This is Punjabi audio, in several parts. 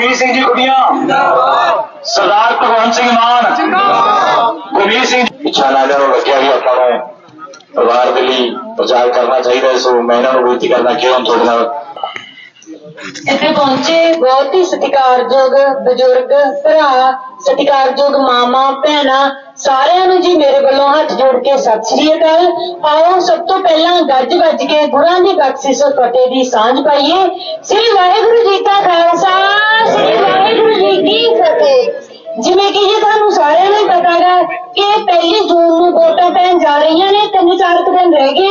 ਜੈਦਰ ਸਿੰਘ ਜੀ ਗੁੜੀਆ ਸਰਦਾਰ ਭਗਵੰਤ ਸਿੰਘ ਮਾਨ। ਗੁਰਮੀਤ ਸਿੰਘ ਪਿੱਛਾ ਨਾ ਕਰੋ, ਲੱਗਿਆ ਵੀ ਆਪਾਂ ਨੂੰ। ਪਰਿਵਾਰ ਦੇ ਲਈ ਪ੍ਰਚਾਰ ਕਰਨਾ ਚਾਹੀਦਾ ਸੋ ਮੈਂ ਇਹਨਾਂ ਨੂੰ ਬੇਨਤੀ ਕਰਦਾ ਕਿ ਹੁਣ ਤੁਹਾਡੇ ਨਾਲ ਇੱਥੇ ਪਹੁੰਚੇ ਬਹੁਤ ਹੀ ਸਤਿਕਾਰਯੋਗ ਬਜ਼ੁਰਗ ਭਰਾ, ਸਤਿਕਾਰਯੋਗ ਮਾਮਾ, ਭੈਣਾਂ, ਸਾਰਿਆਂ ਨੂੰ ਜੀ ਮੇਰੇ ਵੱਲੋਂ ਹੱਥ ਜੋੜ ਕੇ ਸਤਿ ਸ੍ਰੀ ਅਕਾਲ। ਆਓ ਸਭ ਤੋਂ ਪਹਿਲਾਂ ਗੱਜ ਵੱਜ ਕੇ ਗੁਰਾਂ ਦੀ ਬਖਸ਼ਿਸ਼ ਫਤਿਹ ਦੀ ਸਾਂਝ ਪਾਈਏ। ਸ੍ਰੀ ਵਾਹਿਗੁਰੂ ਜੀ ਕਾ ਖਾਲਸਾ, ਸ੍ਰੀ ਵਾਹਿਗੁਰੂ ਜੀ ਕੀ ਫਤਿਹ। ਜਿਵੇਂ ਕਿ ਜੀ ਤੁਹਾਨੂੰ ਸਾਰਿਆਂ ਨੂੰ ਪਤਾ ਹੈ ਕਿ ਪਹਿਲੀ ਜੂਨ ਨੂੰ ਵੋਟਾਂ ਪੈਣ ਜਾ ਰਹੀਆਂ ਨੇ, ਤਿੰਨ ਚਾਰ ਦਿਨ ਰਹਿ ਗਏ।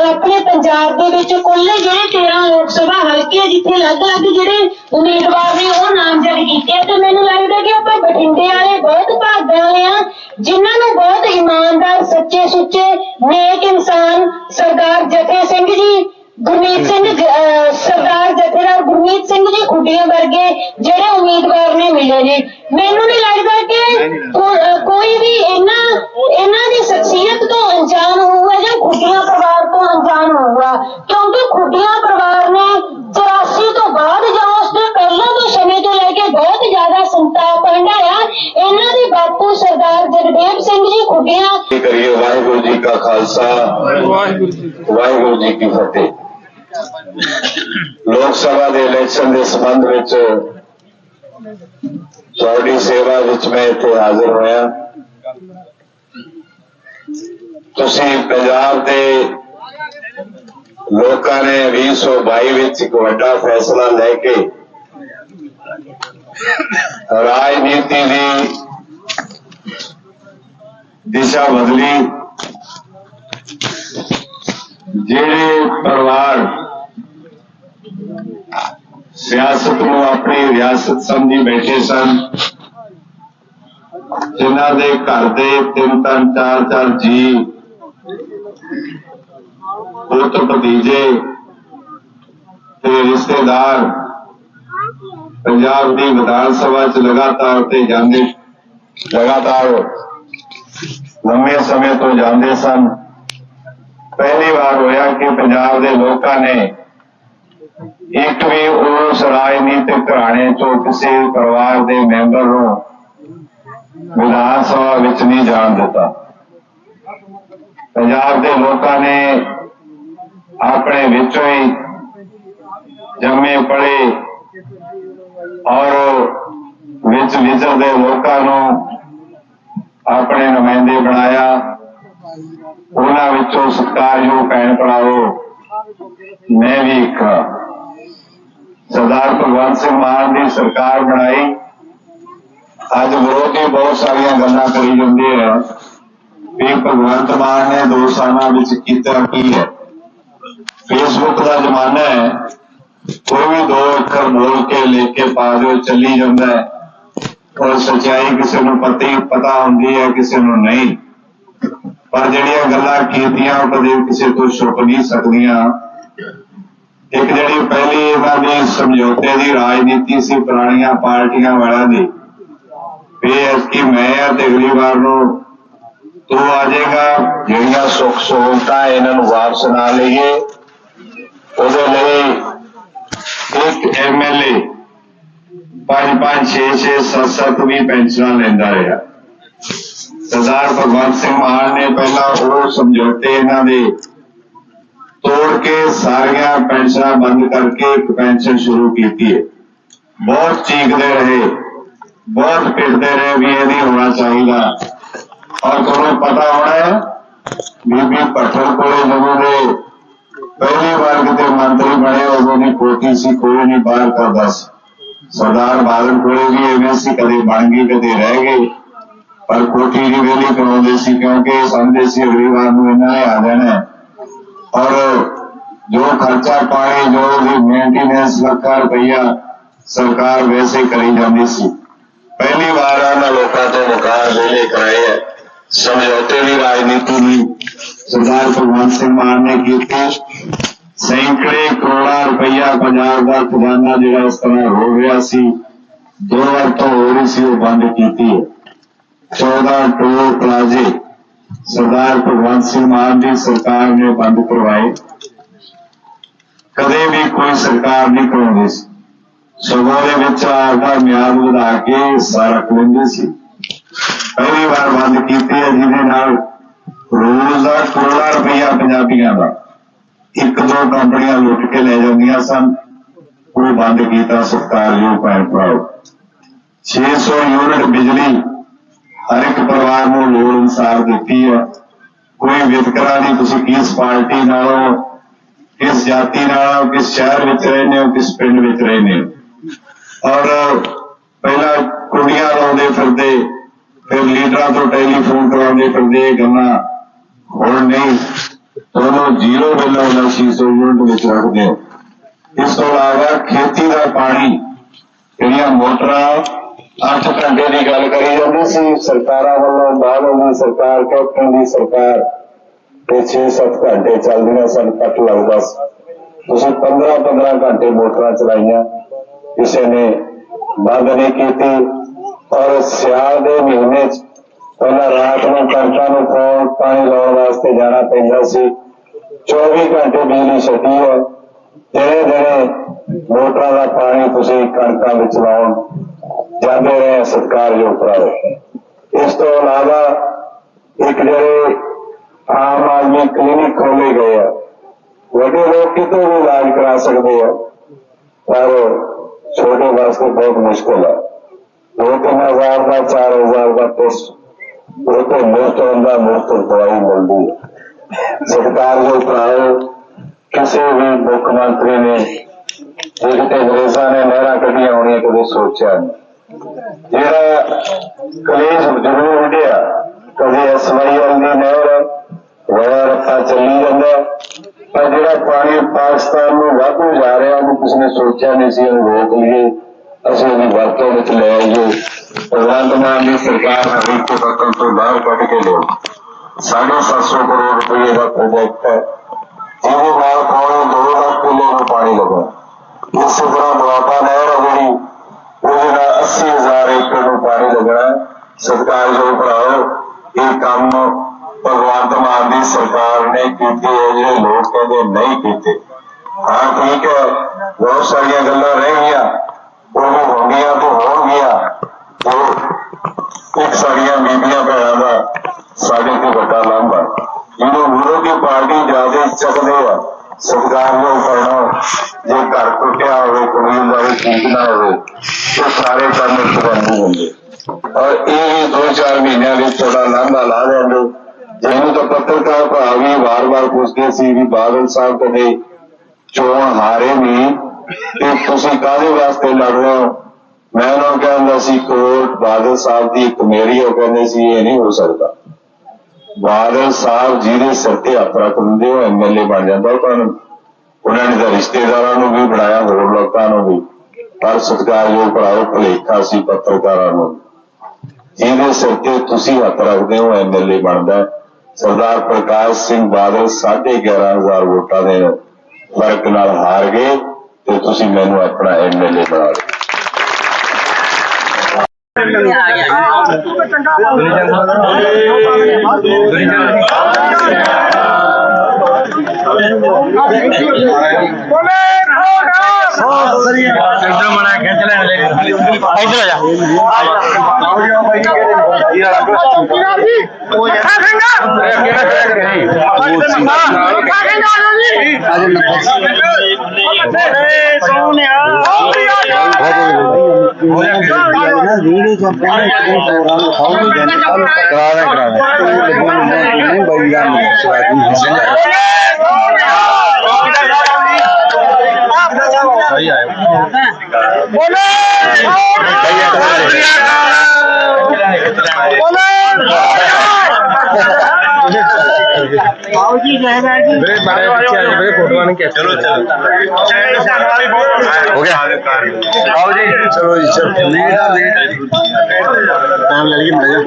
ਆਪਣੇ ਪੰਜਾਬ ਦੇ ਵਿੱਚ ਕੁੱਲ ਜਿਹੜੇ 13 ਲੋਕ ਸਭਾ ਹਲਕੇ ਜਿੱਥੇ ਅਲੱਗ-ਅਲੱਗ ਜਿਹੜੇ ਉਮੀਦਵਾਰ ਨੇ, ਉਹ ਨਾਮਜ਼ਦ ਕੀਤੇ ਤੇ ਮੈਨੂੰ ਲੱਗਦਾ ਕਿ ਆਪਾਂ ਬਠਿੰਡੇ ਵਾਲੇ ਬਹੁਤ ਭਾਗਾਂ ਵਾਲੇ ਆ, ਜਿਨ੍ਹਾਂ ਨੂੰ ਬਹੁਤ ਇਮਾਨਦਾਰ ਸੱਚੇ ਸੁੱਚੇ ਨੇਕ ਇਨਸਾਨ ਸਰਦਾਰ ਜਥੇ ਸਿੰਘ ਜੀ, ਗੁਰਮੀਤ ਸਿੰਘ ਸਰਦਾਰ ਜਥੇਦਾਰ ਗੁਰਮੀਤ ਸਿੰਘ ਜੀ ਖੁੱਡੀਆਂ ਵਰਗੇ ਜਿਹੜੇ ਉਮੀਦਵਾਰ ਮਿਲੇ ਨੇ। ਮੈਨੂੰ ਨਹੀਂ ਲੱਗਦਾ ਕਿ ਕੋਈ ਵੀ ਇਹਨਾਂ ਇਹਨਾਂ ਦੀ ਸ਼ਖਸੀਅਤ ਤੋਂ ਅਣਜਾਣ ਹੋਊਗਾ ਜਾਂ ਖੁੱਡੀਆਂ ਪਰਿਵਾਰ ਤੋਂ ਅਣਜਾਣ ਹੋਊਗਾ। ਕਿਉਂਕਿ ਖੁੱਡੀਆਂ ਪਰਿਵਾਰ ਨੇ 84 ਤੋਂ ਬਾਅਦ ਜਾਂ ਉਸ ਦੇ ਪਹਿਲਾਂ ਦੇ ਸਮੇਂ ਤੋਂ ਲੈ ਕੇ ਬਹੁਤ ਜ਼ਿਆਦਾ ਸੰਤਾਪ ਹੰਢਾਇਆ ਇਹਨਾਂ ਦੇ ਬਾਪੂ ਸਰਦਾਰ ਜਗਦੇਵ ਸਿੰਘ ਜੀ ਖੁੱਡੀਆਂ ਕਰੀਏ? ਵਾਹਿਗੁਰੂ ਜੀ ਕਾ ਖਾਲਸਾ। ਵਾਹਿਗੁਰੂ ਜੀ ਕੀ ਫਤਿਹ। ਲੋਕ ਸਭਾ ਦੇ ਇਲੈਕਸ਼ਨ ਦੇ ਸੰਬੰਧ ਵਿੱਚ ਤੁਹਾਡੀ ਸੇਵਾ ਵਿੱਚ ਮੈਂ ਇੱਥੇ ਹਾਜ਼ਰ ਹੋਇਆ। ਤੁਸੀਂ ਪੰਜਾਬ ਦੇ ਲੋਕਾਂ ਨੇ 2022 ਵਿੱਚ ਇੱਕ ਵੱਡਾ ਫੈਸਲਾ ਲੈ ਕੇ ਰਾਜਨੀਤੀ ਦੀ ਦਿਸ਼ਾ ਬਦਲੀ। ਜਿਹੜੇ ਪਰਿਵਾਰ ਸਿਆਸਤ ਨੂੰ ਆਪਣੀ ਰਿਆਸਤ ਸਮਝੀ ਬੈਠੇ ਸਨ। ਜਿਨ੍ਹਾਂ ਦੇ ਘਰ ਦੇ ਤਿੰਨ ਤਿੰਨ, ਚਾਰ ਚਾਰ ਜੀ, ਪੁੱਤ ਭਤੀਜੇ ਤੇ ਰਿਸ਼ਤੇਦਾਰ ਪੰਜਾਬ ਦੀ ਵਿਧਾਨ ਸਭਾ ਚ ਲਗਾਤਾਰ ਤੇ ਜਾਂਦੇ, ਲਗਾਤਾਰ ਲੰਮੇ ਸਮੇਂ ਤੋਂ ਜਾਂਦੇ ਸਨ। ਪਹਿਲੀ ਵਾਰ ਹੋਇਆ ਕਿ ਪੰਜਾਬ ਦੇ ਲੋਕਾਂ ਨੇ ਇੱਕ ਵੀ ਉਸ ਰਾਜਨੀਤਿਕ ਘਰਾਣੇ ਚੋਂ ਕਿਸੇ ਪਰਿਵਾਰ ਦੇ ਮੈਂਬਰ ਨੂੰ ਵਿਧਾਨ ਸਭਾ ਵਿੱਚ ਨਹੀਂ ਜਾਣ ਦਿੱਤਾ। ਪੰਜਾਬ ਦੇ ਲੋਕਾਂ ਨੇ ਆਪਣੇ ਵਿੱਚੋਂ ਹੀ ਜੰਮੇ ਪੜੇ ਔਰ ਵਿੱਚ ਵਿਚਰਦੇ ਲੋਕਾਂ ਨੂੰ ਆਪਣੇ ਨੁਮਾਇੰਦੇ ਬਣਾਇਆ। ਉਹਨਾਂ ਵਿੱਚੋਂ ਸਤਿਕਾਰਯੋਗ ਭੈਣ ਭਰਾਵੋ, ਮੈਂ ਵੀ ਇੱਕ ਹਾਂ। ਸਰਦਾਰ ਭਗਵੰਤ ਸਿੰਘ ਮਾਨ ਦੀ ਸਰਕਾਰ ਬਣਾਈ ਅੱਜ ਵਿਰੋਧੀ ਬਹੁਤ ਸਾਰੀਆਂ ਗੱਲਾਂ ਕਰੀ ਜਾਂਦੇ ਆ ਵੀ ਭਗਵੰਤ ਮਾਨ ਨੇ ਦੋ ਸਾਲਾਂ ਵਿੱਚ ਕੀਤਾ ਕੀ ਹੈ ਫੇਸਬੁੱਕ ਦਾ ਜ਼ਮਾਨਾ ਹੈ ਕੋਈ ਵੀ ਦੋ ਅੱਖਰ ਬੋਲ ਕੇ ਲਿਖ ਕੇ ਪਾ ਦਿਓ ਚੱਲੀ ਜਾਂਦਾ ਹੈ ਔਰ ਸੱਚਾਈ ਕਿਸੇ ਨੂੰ ਪਤਾ ਹੀ ਪਤਾ ਹੁੰਦੀ ਹੈ ਕਿਸੇ ਨੂੰ ਨਹੀਂ ਪਰ ਜਿਹੜੀਆਂ ਗੱਲਾਂ ਕੀਤੀਆਂ ਉਹ ਕਦੇ ਕਿਸੇ ਤੋਂ ਛੁਪ ਨਹੀਂ ਸਕਦੀਆਂ ਇੱਕ ਜਿਹੜੀ ਪਹਿਲੀ ਇਹਨਾਂ ਦੀ ਸਮਝੌਤੇ ਦੀ ਰਾਜਨੀਤੀ ਸੀ, ਪੁਰਾਣੀਆਂ ਪਾਰਟੀਆਂ ਵਾਲਿਆਂ ਦੀ, ਵੀ ਕਿ ਮੈਂ ਤੇ ਅਗਲੀ ਵਾਰ ਨੂੰ ਤੂੰ ਆ ਜਾਏਗਾ। ਜਿਹੜੀਆਂ ਸੁੱਖ ਸਹੂਲਤਾਂ ਇਹਨਾਂ ਨੂੰ ਵਾਪਸ ਨਾ ਲਈਏ, ਉਹਦੇ ਲਈ ਇੱਕ ਐਮਐਲਏ ਪੰਜ ਪੰਜ ਛੇ ਛੇ ਸੱਤ ਸੱਤ ਵੀ ਪੈਨਸ਼ਨਾਂ ਲੈਂਦਾ ਰਿਹਾ। ਸਰਦਾਰ ਭਗਵੰਤ ਸਿੰਘ ਮਾਨ ਨੇ ਪਹਿਲਾਂ ਉਹ ਸਮਝੌਤੇ ਇਹਨਾਂ ਦੇ ਤੋੜ ਕੇ ਸਾਰੀਆਂ ਪੈਨਸ਼ਨਾਂ ਬੰਦ ਕਰਕੇ ਇੱਕ ਪੈਨਸ਼ਨ ਸ਼ੁਰੂ ਕੀਤੀ ਹੈ ਬਹੁਤ ਚੀਕਦੇ ਰਹੇ ਬਹੁਤ ਪਿੱਟਦੇ ਰਹੇ ਵੀ ਇਹ ਨਹੀਂ ਹੋਣਾ ਚਾਹੀਦਾ ਔਰ ਤੁਹਾਨੂੰ ਪਤਾ ਹੋਣਾ ਹੈ ਬੀਬੀ ਭੱਠਲ ਕੋਲੇ ਜਦੋਂ ਦੇ ਪਹਿਲੀ ਵਾਰ ਕਿਤੇ ਮੰਤਰੀ ਬਣੇ ਉਦੋਂ ਦੀ ਕੋਠੀ ਸੀ ਕੋਈ ਨਹੀਂ ਬਾਹਰ ਕਰਦਾ ਸੀ ਸਰਦਾਰ ਬਾਦਲ ਕੋਲੇ ਵੀ ਐਵੇਂ ਸੀ ਕਦੇ ਬਣ ਗਈ ਕਦੇ ਰਹਿ ਗਈ ਪਰ ਕੋਠੀ ਦੀ ਵੇਲੀ ਕਰਾਉਂਦੇ ਸੀ ਕਿਉਂਕਿ ਇਹ ਸਮਝਦੇ ਸੀ ਅਗਲੀ ਵਾਰ ਨੂੰ ਇਹਨਾਂ ਨੇ ਆ ਜਾਣਾ ਹੈ। ਔਰ ਜੋ ਲੱਖਾਂ ਰੁਪਈਆ ਸਰਕਾਰ ਵੈਸੇ ਕਰੀ ਜਾਂਦੀ ਸੀ। ਪਹਿਲੀ ਵਾਰ ਇਹਨਾਂ ਲੋਕਾਂ ਤੋਂ ਮੁਕਾਰ ਕਰਾਏ ਹੈ ਸਮਝੌਤੇ ਦੀ ਰਾਜਨੀਤੀ ਵੀ ਸਰਦਾਰ ਭਗਵੰਤ ਸਿੰਘ ਮਾਨ ਨੇ ਕੀਤੀ। ਸੈਂਕੜੇ ਕਰੋੜਾਂ ਰੁਪਈਆ ਪੰਜਾਬ ਦਾ ਖਜ਼ਾਨਾ ਜਿਹੜਾ ਇਸ ਤਰ੍ਹਾਂ ਹੋ ਰਿਹਾ ਸੀ, ਦੋ ਵਾਰ ਤੋਂ ਹੋ ਰਹੀ ਸੀ ਉਹ ਬੰਦ ਕੀਤੀ ਹੈ। 14 ਟੋਲ ਪਲਾਜ਼ੇ ਸਰਦਾਰ ਭਗਵੰਤ ਸਿੰਘ ਮਾਨ ਦੀ ਸਰਕਾਰ ਨੇ ਬੰਦ ਕਰਵਾਏ ਕਦੇ ਵੀ ਕੋਈ ਸਰਕਾਰ ਨਹੀਂ ਕਰਾਉਂਦੀ ਸੀ ਸਗੋਂ ਦੇ ਵਿੱਚ ਆਪਦਾ ਮਿਆਦ ਵਧਾ ਕੇ ਹਿੱਸਾ ਰੱਖ ਲੈਂਦੇ ਸੀ ਪਹਿਲੀ ਵਾਰ ਬੰਦ ਕੀਤੀ ਹੈ ਜਿਹਦੇ ਨਾਲ ਰੋਜ਼ ਦਾ ਕਰੋੜਾਂ ਰੁਪਈਆ ਪੰਜਾਬੀਆਂ ਦਾ ਇੱਕ ਦੋ ਕੰਪਨੀਆਂ ਲੁੱਟ ਕੇ ਲੈ ਜਾਂਦੀਆਂ ਸਨ ਉਹ ਬੰਦ ਕੀਤਾ ਸਤਿਕਾਰਯੋਗ ਭੈਣ ਭਰਾਓ 600 ਯੂਨਿਟ ਬਿਜਲੀ ਹਰ ਇੱਕ ਪਰਿਵਾਰ ਨੂੰ ਲੋੜ ਅਨੁਸਾਰ ਦਿੱਤੀ ਹੈ ਕੋਈ ਵਿਤਕਰਾ ਨਹੀਂ, ਤੁਸੀਂ ਕਿਸ ਪਾਰਟੀ ਨਾਲੋਂ, ਕਿਸ ਜਾਤੀ ਨਾਲ, ਕਿਸ ਸ਼ਹਿਰ ਵਿੱਚ ਰਹਿੰਦੇ ਹੋ, ਕਿਸ ਪਿੰਡ ਵਿੱਚ ਰਹਿੰਦੇ ਹੋ। ਔਰ ਪਹਿਲਾਂ ਕੁੜੀਆਂ ਲਾਉਂਦੇ ਫਿਰਦੇ, ਫਿਰ ਲੀਡਰਾਂ ਤੋਂ ਟੈਲੀਫੋਨ ਕਰਾਉਂਦੇ ਫਿਰਦੇ, ਇਹ ਗੱਲਾਂ ਹੁਣ ਨਹੀਂ। ਤੁਹਾਨੂੰ ਜ਼ੀਰੋ ਬਿੱਲ ਆਉਂਦਾ 600 ਯੂਨਿਟ ਵਿੱਚ ਰੱਖਦੇ ਹੋ। ਇਸ ਤੋਂ ਇਲਾਵਾ ਖੇਤੀ ਦਾ ਪਾਣੀ, ਜਿਹੜੀਆਂ ਮੋਟਰਾਂ ਅੱਠ ਘੰਟੇ ਦੀ ਗੱਲ ਕਰੀ ਜਾਂਦੀ ਸੀ, ਸਰਕਾਰਾਂ ਵੱਲੋਂ ਬਾਦਲ ਦੀ ਸਰਕਾਰ, ਕੈਪਟਨ ਦੀ ਸਰਕਾਰ, ਤੇ 6-7 ਘੰਟੇ ਚੱਲਦੀਆਂ ਸਨ, ਕੱਟ ਲੱਗਦਾ ਸੀ। ਤੁਸੀਂ 15-15 ਘੰਟੇ ਮੋਟਰਾਂ ਚਲਾਈਆਂ, ਕਿਸੇ ਨੇ ਬੰਦ ਨਹੀਂ ਕੀਤੀ, ਔਰ ਸਿਆਲ ਦੇ ਮਹੀਨੇ 'ਚ ਪਹਿਲਾਂ ਰਾਤ ਨੂੰ ਕਣਕਾਂ ਨੂੰ ਪਾਉਣ ਪਾਣੀ ਲਾਉਣ ਵਾਸਤੇ ਜਾਣਾ ਪੈਂਦਾ ਸੀ। 24 ਘੰਟੇ ਬਿਜਲੀ ਛੱਡੀ ਹੈ। ਜਿਹੜੇ ਜਿਹੜੇ ਮੋਟਰਾਂ ਦਾ ਪਾਣੀ ਤੁਸੀਂ ਕਣਕਾਂ ਵਿੱਚ ਲਾਉਣ ਜਾਂਦੇ ਰਹੇ ਸਤਿਕਾਰਯੋਗ ਭਰਾਓ ਇਸ ਤੋਂ ਇਲਾਵਾ ਇੱਕ ਜਿਹੜੇ ਆਮ ਆਦਮੀ ਕਲੀਨਿਕ ਖੋਲੇ ਗਏ ਆ, ਵੱਡੇ ਲੋਕ ਕਿਤੋਂ ਵੀ ਇਲਾਜ ਕਰਾ ਸਕਦੇ ਆ, ਪਰ ਛੋਟੇ ਵਾਸਤੇ ਬਹੁਤ ਮੁਸ਼ਕਲ ਹੈ ਦੋ ਤਿੰਨ ਹਜ਼ਾਰ ਦਾ, ਚਾਰ ਹਜ਼ਾਰ ਦਾ ਟੈਸਟ, ਉਹ ਤੋਂ ਮੁਫਤ ਹੁੰਦਾ, ਮੁਫਤ ਦਵਾਈ ਮਿਲਦੀ ਹੈ ਸਤਿਕਾਰਯੋਗ ਭਰਾਓ ਕਿਸੇ ਵੀ ਮੁੱਖ ਮੰਤਰੀ ਨੇ ਜੇ ਕਿਤੇ ਅੰਗਰੇਜ਼ਾਂ ਨੇ ਨਹਿਰਾਂ ਕੱਢੀਆਂ ਹੋਣੀਆਂ, ਕਦੇ ਸੋਚਿਆ ਨਹੀਂ। ਜਿਹੜਾ ਕਲੇਸ਼ ਜ਼ਰੂਰ ਉੱਡਿਆ, ਕਦੇ ਐਸਵਾਈਐਲ ਦੀ ਨਹਿਰ ਵੜਾ ਰੱਖਾ ਚੱਲੀ ਜਾਂਦਾ। ਪਰ ਜਿਹੜਾ ਪਾਣੀ ਪਾਕਿਸਤਾਨ ਨੂੰ ਵਾਧੂ ਜਾ ਰਿਹਾ, ਉਹਨੂੰ ਕਿਸੇ ਨੇ ਸੋਚਿਆ ਨਹੀਂ ਸੀ, ਉਹਨੂੰ ਰੋਕ ਲਈਏ, ਅਸੀਂ ਉਹਦੀ ਵਰਤੋਂ ਵਿੱਚ ਲੈ ਆਈਏ। ਭਗਵੰਤ ਮਾਨ ਦੀ ਸਰਕਾਰ ਨੇ ਰਿਸ਼ਤੇ ਪੱਤਰ ਤੋਂ ਬਾਹਰ ਕੱਢ ਕੇ ਲਿਓ ਸਾਢੇ ਸੱਤ ਸੌ ਕਰੋੜ ਰੁਪਏ ਦਾ ਪ੍ਰੋਜੈਕਟ ਹੈ। ਜਿਹਦੇ ਨਾਲ ਪੌਣੇ ਸਤਿਕਾਰਯੋਗ ਭਰਾਓ ਇਹ ਕੰਮ ਭਗਵੰਤ ਮਾਨ ਦੀ ਸਰਕਾਰ ਨੇ ਕੀਤੇ ਹੈ ਜਿਹੜੇ ਲੋਕ ਕਹਿੰਦੇ ਨਹੀਂ ਕੀਤੇ। ਪੱਤਰਕਾਰ ਭਰਾ ਵੀ ਵਾਰ-ਵਾਰ ਪੁੱਛਦੇ ਸੀ ਵੀ ਬਾਦਲ ਸਾਹਿਬ ਕਦੇ ਚੋਣ ਹਾਰੇ ਨਹੀਂ ਤੇ ਤੁਸੀਂ ਕਾਹਦੇ ਵਾਸਤੇ ਲੜ ਰਹੇ ਹੋ? ਮੈਂ ਉਹਨਾਂ ਨੂੰ ਕਹਿੰਦਾ ਸੀ, ਕੋਰਟ ਬਾਦਲ ਸਾਹਿਬ ਦੀ ਇੱਕ ਮੇਰੀ ਉਹ ਕਹਿੰਦੇ ਸੀ, ਇਹ ਨਹੀਂ ਹੋ ਸਕਦਾ। ਬਾਦਲ ਸਾਹਿਬ ਜਿਹਦੇ ਸਿਰ ਤੇ ਹੱਥ ਰੱਖ ਦਿੰਦੇ ਉਹ ਐਮਐਲਏ ਬਣ ਜਾਂਦਾ ਉਹਨਾਂ। ਉਹਨਾਂ ਨੇ ਤਾਂ ਰਿਸ਼ਤੇਦਾਰਾਂ ਨੂੰ ਵੀ ਬਣਾਇਆ, ਹੋਰ ਲੋਕਾਂ ਨੂੰ ਵੀ। ਪਰ ਸਤਿਕਾਰਯੋਗ ਭਰਾਓ, ਭਲੇਖਾ ਸੀ ਪੱਤਰਕਾਰਾਂ ਨੂੰ। ਜਿਹਦੇ ਸਿਰ ਤੇ ਤੁਸੀਂ ਹੱਥ ਰੱਖਦੇ ਹੋ ਐਮਐਲਏ ਬਣਦਾ। ਸਰਦਾਰ ਪ੍ਰਕਾਸ਼ ਸਿੰਘ ਬਾਦਲ 11500 ਵੋਟਾਂ ਦੇ ਫ਼ਰਕ ਨਾਲ ਹਾਰ ਗਏ ਤੇ ਤੁਸੀਂ ਮੈਨੂੰ ਆਪਣਾ ਐਮਐਲਏ ਬਣਾ ਲਿਆ ਇੱਧਰ ਮਣਾ ਖਿੱਚ ਲੈਣ ਲੈ ਇੱਧਰ ਆ ਜਾ ਵੀਡੀਓ ਚ ਆਪਾਂ ਇੱਕ ਦਿਨ ਪ੍ਰੋਗਰਾਮ ਦਿਖਾਉਂਗੇ ਜਨ ਕੱਲ ਕਰਾ ਦੇ। ਕਰਾ ਦੇ। ਨਹੀਂ ਬਈ ਜਾਨ ਸਵਾਦੀ ਹੁਸਨ ਸਹੀ ਆਇਆ ਵੀਰੇ ਮਾਰੇ ਪਿੱਛੇ ਆ ਜਾ ਵੀਰੇ ਫੋਟੋਆਂ ਨਹੀਂ ਖਿੱਚ ਚਲੋ ਚਲੋ ਹੋ ਗਿਆ ਆਓ ਜੀ ਚਲੋ ਜੀ ਚਲੋ ਨਹੀਂ ਨਾਮ ਲੈ ਲਈ ਮੜਾ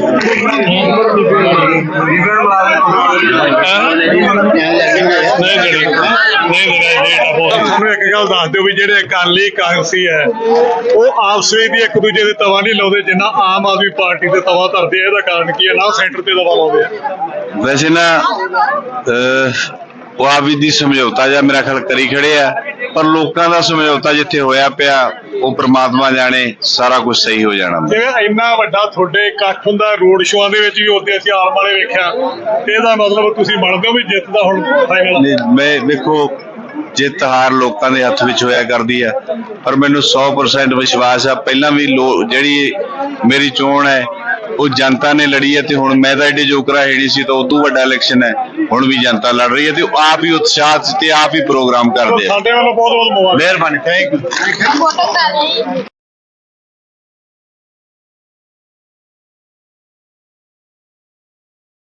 ਸਾਨੂੰ ਇੱਕ ਗੱਲ ਦੱਸ ਦਿਓ ਵੀ ਜਿਹੜੇ ਅਕਾਲੀ ਕਾਂਗਰਸੀ ਹੈ ਉਹ ਆਪਸ ਵਿੱਚ ਵੀ ਇੱਕ ਦੂਜੇ ਦੇ ਤਵਾ ਨਹੀਂ ਲਾਉਂਦੇ ਜਿੰਨਾ ਆਮ ਆਦਮੀ ਪਾਰਟੀ ਤੇ ਤਵਾ ਧਰਦੇ ਆ ਇਹਦਾ ਕਾਰਨ ਕੀ ਹੈ? ਨਾ ਸੈਂਟਰ ਤੇ ਤਵਾ ਲਾਉਂਦੇ ਆ। ਵੈਸੇ ਨਾ ਉਹ ਆਪ ਦੀ ਸਮਝੌਤਾ ਜਾਂ ਮੇਰਾ ਖਿਆਲ ਕਰੀ ਖੜੇ ਆ ਪਰ ਲੋਕਾਂ ਦਾ ਸਮਝੌਤਾ ਜਿੱਥੇ ਹੋਇਆ ਪਿਆ ਉਹ ਪ੍ਰਮਾਤਮਾ ਜਾਣੇ ਸਾਰਾ ਕੁਝ ਸਹੀ ਹੋ ਜਾਣਾ। ਜਿਵੇਂ ਇੰਨਾ ਵੱਡਾ ਤੁਹਾਡੇ ਇਕੱਠ ਹੁੰਦਾ ਰੋਡ ਸ਼ੋਆਂ ਦੇ ਵਿੱਚ ਵੀ ਉੱਥੇ ਅਸੀਂ ਆਲਮ ਵਾਲੇ ਵੇਖਿਆ ਤੇ ਇਹਦਾ ਮਤਲਬ ਤੁਸੀਂ ਮੰਨਦੇ ਹੋ ਵੀ ਜਿੱਤ ਦਾ ਹੁਣ ਫਾਈਨਲ ਨਹੀਂ, ਮੈਂ ਵੇਖੋ ਜਿੱਤ ਹਾਰ ਲੋਕਾਂ ਦੇ ਹੱਥ ਵਿੱਚ ਹੋਇਆ ਕਰਦੀ ਆ ਪਰ ਮੈਨੂੰ 100% ਵਿਸ਼ਵਾਸ ਆ ਪਹਿਲਾਂ ਵੀ ਲੋ- ਜਿਹੜੀ ਮੇਰੀ ਚੋਣ ਹੈ ਉਹ ਜਨਤਾ ਨੇ ਲੜੀ ਹੈ ਤੇ ਹੁਣ ਮੈਂ ਤਾਂ ਏਡੇ ਜੋਕਰਾ ਹੈ ਨਹੀਂ ਸੀ ਤਾਂ ਉਦੋਂ ਵੱਡਾ ਇਲੈਕਸ਼ਨ ਹੈ ਹੁਣ ਵੀ ਜਨਤਾ ਲੜ ਰਹੀ ਹੈ ਤੇ ਆਪ ਹੀ ਉਤਸ਼ਾਹ ਤੇ ਆਪ ਹੀ ਪ੍ਰੋਗਰਾਮ ਕਰਦੇ ਆ। ਸਾਡੇ ਵੱਲੋਂ ਬਹੁਤ ਬਹੁਤ ਮੁਬਾਰਕ। ਮਿਹਰਬਾਨੀ ਥੈਂਕ ਯੂ